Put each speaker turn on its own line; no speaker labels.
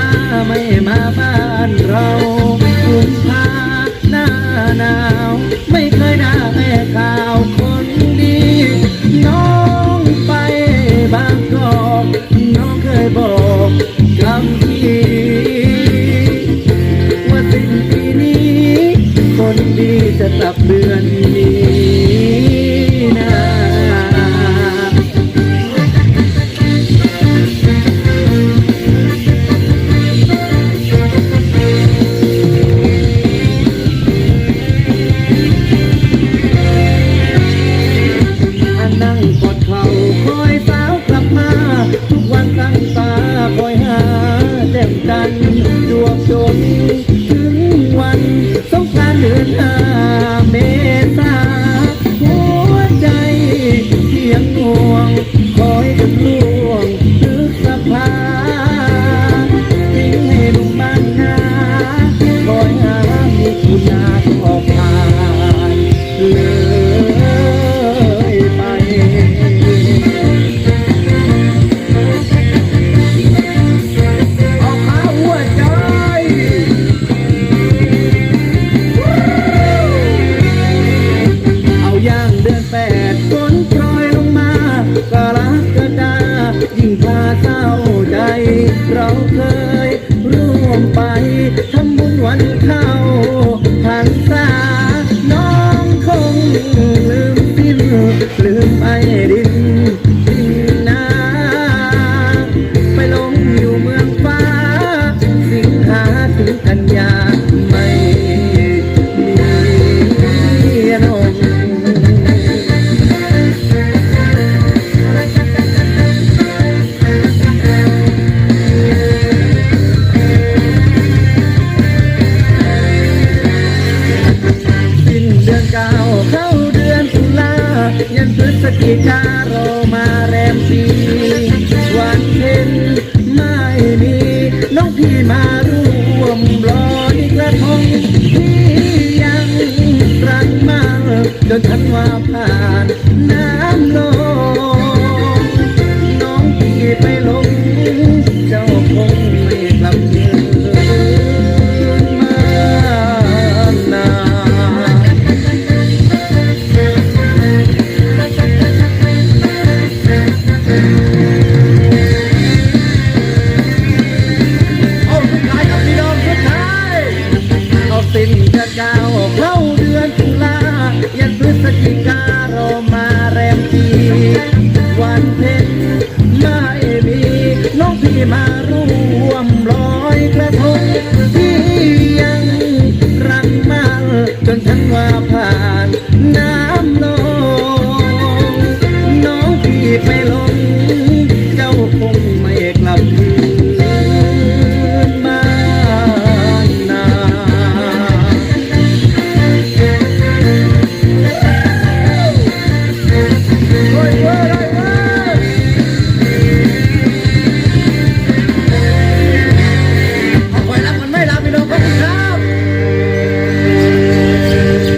นตาไม่มาบ้านเรากุมภาหน้าหนาว ไม่เคยได้ข่าวคนดี น้องไปบางกอกน้องเคยบอกคำที่ว่าสิ้นปีนี้ คนดีจะกลับเดื นนั่ง เศร้าใจ เราเคยร่วมไปทำบุญวันเข้า เก้าเข้าเดือนตุลายันพฤศจิกาเรามาแรมปีวันเพ็ญไม่มีน้องพี่มาร่วมรอยกระทงที่ยังรักมากจนทันว่าผ่านน้ำลง มาร่วมลอยกระทงที่ยังรักมากจนฉันว่าผ่าน